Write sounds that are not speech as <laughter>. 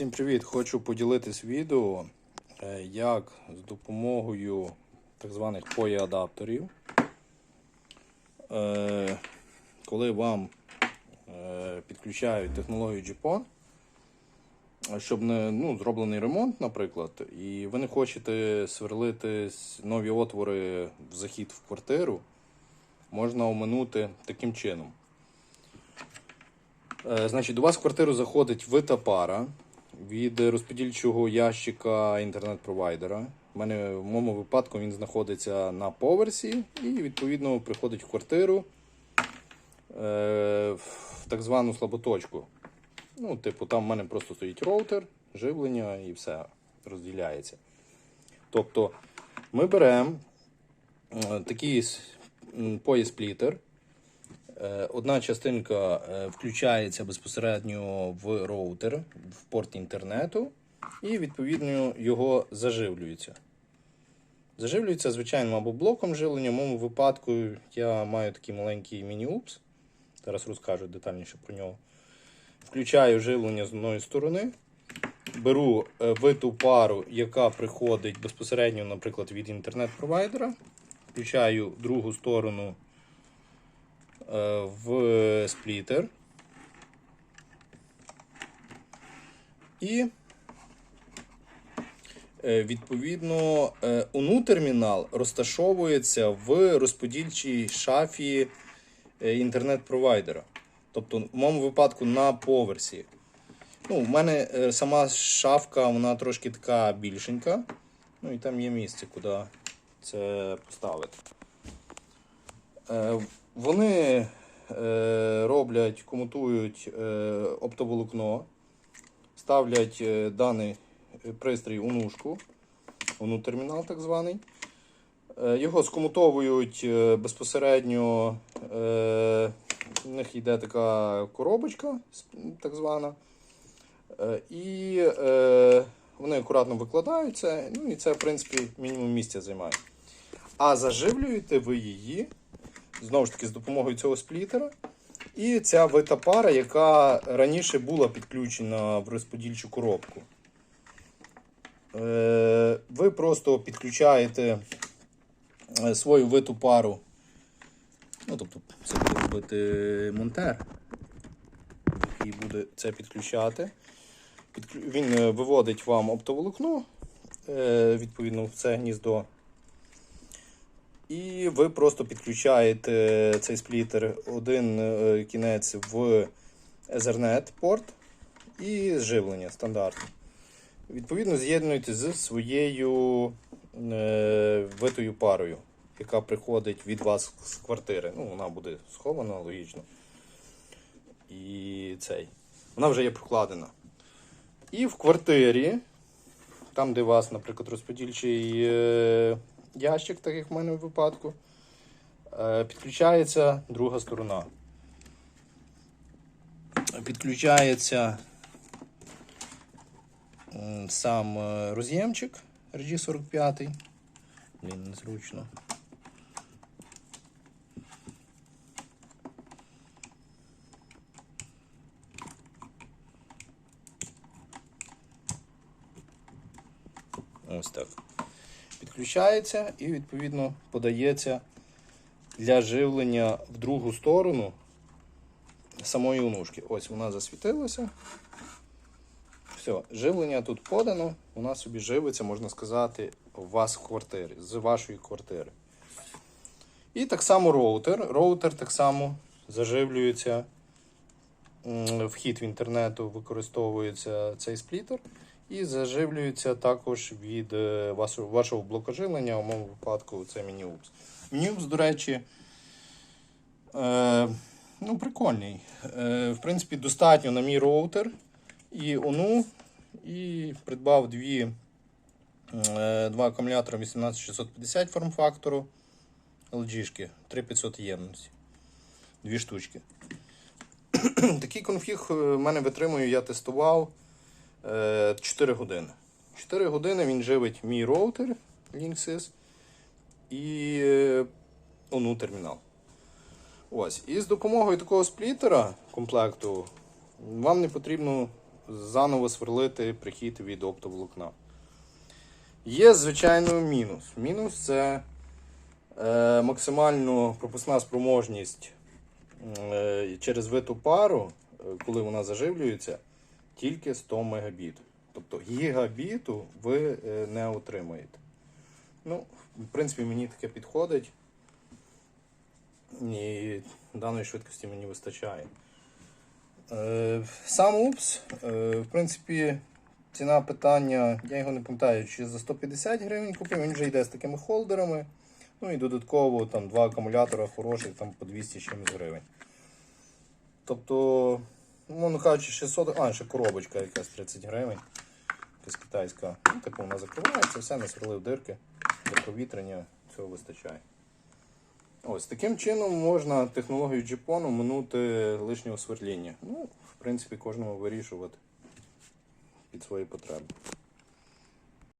Всім привіт! Хочу поділитись відео, е, як з допомогою так званих POE адаптерів, е, коли вам е, підключають технологію GPON, щоб не ну, зроблений ремонт, наприклад, і ви не хочете сверлити нові отвори в захід в квартиру, можна оминути таким чином. Значить, до вас в квартиру заходить вита пара від розподільчого ящика інтернет-провайдера. У мене в моєму випадку він знаходиться на поверсі і відповідно приходить в квартиру е, в так звану слаботочку. Ну, типу, там в мене просто стоїть роутер, живлення і все розділяється. Тобто ми беремо е, такий поїсплітер. Е, Одна частинка е, включається безпосередньо в роутер, в порт інтернету, і відповідно його заживлюється. Заживлюється звичайним або блоком живлення. В моєму випадку я маю такий маленький міні-упс. Зараз розкажу детальніше про нього. Включаю живлення з одної сторони. Беру е, виту пару, яка приходить безпосередньо, наприклад, від інтернет-провайдера. Включаю другу сторону в сплітер. І е, відповідно е, УНУ термінал розташовується в розподільчій шафі е, інтернет-провайдера. Тобто, в моєму випадку на поверсі. Ну, в мене е, сама шафка, вона трошки така більшенька. Ну і там є місце, куди це поставити. Вони е, роблять, комутують е, оптоволокно, ставлять е, даний пристрій у нушку, уну термінал так званий. Його скомутовують безпосередньо. У них йде така коробочка, так звана. І вони акуратно викладаються, ну і це, в принципі, мінімум місця займає. А заживлюєте ви її знову ж таки з допомогою цього сплітера. І ця вита пара, яка раніше була підключена в розподільчу коробку. Е, Ви просто підключаєте е, свою виту пару. Ну, тобто, це буде робити монтер, який буде це підключати. Він е, виводить вам оптоволокно, відповідно, в це гніздо. І ви просто підключаєте цей сплітер один е, кінець в Ethernet порт і живлення стандартне. Відповідно, з'єднуєте з своєю е, витою парою, яка приходить від вас з квартири. Ну, вона буде схована, логічно. І цей. Вона вже є прокладена. І в квартирі, там, де у вас, наприклад, розподільчий е, ящик, так як в мене в випадку, е, підключається друга сторона. Підключається сам е, роз'ємчик RG45. Блін, незручно. Ось так. Підключається і відповідно подається для живлення в другу сторону самої онушки. Ось вона засвітилася. Все, живлення тут подано, вона собі живиться, можна сказати, у вас в квартирі, з вашої квартири. І так само роутер. Роутер так само заживлюється. Вхід в інтернету використовується цей сплітер. І заживлюється також від е, вашого, блока у моєму випадку це Мініупс. Мініупс, до речі, е, ну, прикольний. Е, в принципі, достатньо на мій роутер і ОНУ, і придбав дві, е, два акумулятора 18650 форм-фактору LG, 3500 ємності. Дві штучки. <clears throat> Такий конфіг е, в мене витримує, я тестував. Е, 4 години. 4 години він живить мій роутер Linksys і е, ONU термінал. Ось. І з допомогою такого сплітера комплекту вам не потрібно заново сверлити прихід від оптоволокна. Є, звичайно, мінус. Мінус це е, максимально пропускна спроможність е, через виту пару, е, коли вона заживлюється, тільки 100 Мбіт. Тобто гігабіту ви е, не отримаєте. Ну, в принципі, мені таке підходить. І даної швидкості мені вистачає. Е, Сам УПС, е, в принципі, ціна питання, я його не пам'ятаю, чи за 150 гривень купив, він вже йде з такими холдерами. Ну і додатково там два акумулятора хороших там по 200 чимось гривень. Тобто, ну, мовно кажучи, 600, а, ще коробочка якась 30 гривень. Якась китайська. Ну, типу вона закривається, все, насверлив дирки для провітрення, цього вистачає. Ось таким чином можна технологію джипону минути лишнього сверління. Ну, в принципі, кожному вирішувати під свої потреби.